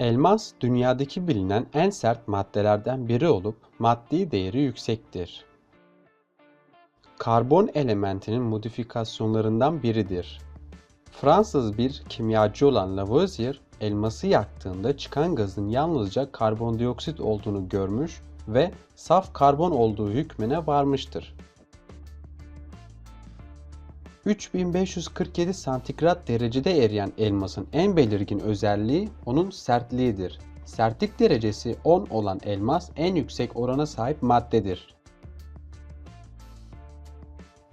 Elmas dünyadaki bilinen en sert maddelerden biri olup maddi değeri yüksektir. Karbon elementinin modifikasyonlarından biridir. Fransız bir kimyacı olan Lavoisier, elması yaktığında çıkan gazın yalnızca karbondioksit olduğunu görmüş ve saf karbon olduğu hükmüne varmıştır. 3547 santigrat derecede eriyen elmasın en belirgin özelliği onun sertliğidir. Sertlik derecesi 10 olan elmas en yüksek orana sahip maddedir.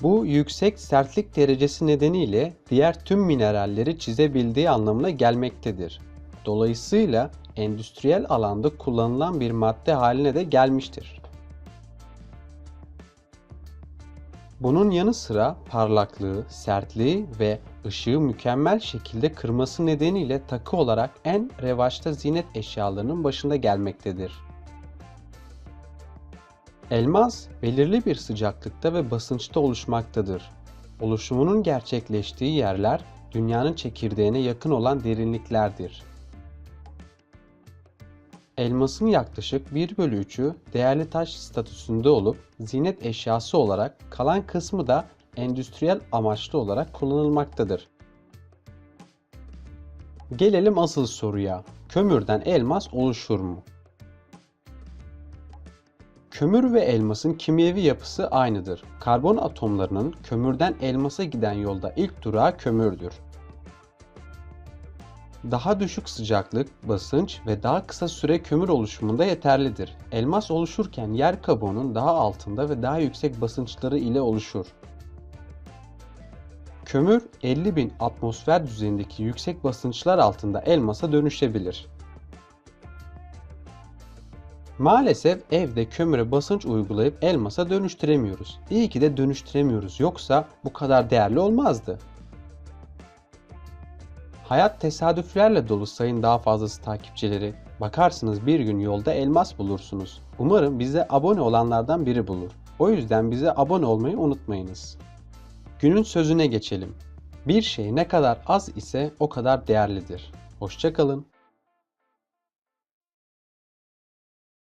Bu yüksek sertlik derecesi nedeniyle diğer tüm mineralleri çizebildiği anlamına gelmektedir. Dolayısıyla endüstriyel alanda kullanılan bir madde haline de gelmiştir. Bunun yanı sıra parlaklığı, sertliği ve ışığı mükemmel şekilde kırması nedeniyle takı olarak en revaçta ziynet eşyalarının başında gelmektedir. Elmas belirli bir sıcaklıkta ve basınçta oluşmaktadır. Oluşumunun gerçekleştiği yerler dünyanın çekirdeğine yakın olan derinliklerdir. Elmasın yaklaşık 1 bölü 3'ü değerli taş statüsünde olup ziynet eşyası olarak kalan kısmı da endüstriyel amaçlı olarak kullanılmaktadır. Gelelim asıl soruya. Kömürden elmas oluşur mu? Kömür ve elmasın kimyevi yapısı aynıdır. Karbon atomlarının kömürden elmasa giden yolda ilk durağı kömürdür. Daha düşük sıcaklık, basınç ve daha kısa süre kömür oluşumunda yeterlidir. Elmas oluşurken yer kabuğunun daha altında ve daha yüksek basınçları ile oluşur. Kömür 50.000 atmosfer düzeyindeki yüksek basınçlar altında elmasa dönüşebilir. Maalesef evde kömüre basınç uygulayıp elmasa dönüştüremiyoruz. İyi ki de dönüştüremiyoruz yoksa bu kadar değerli olmazdı. Hayat tesadüflerle dolu sayın daha fazlası takipçileri. Bakarsınız bir gün yolda elmas bulursunuz. Umarım bize abone olanlardan biri bulur. O yüzden bize abone olmayı unutmayınız. Günün sözüne geçelim. Bir şey ne kadar az ise o kadar değerlidir. Hoşçakalın.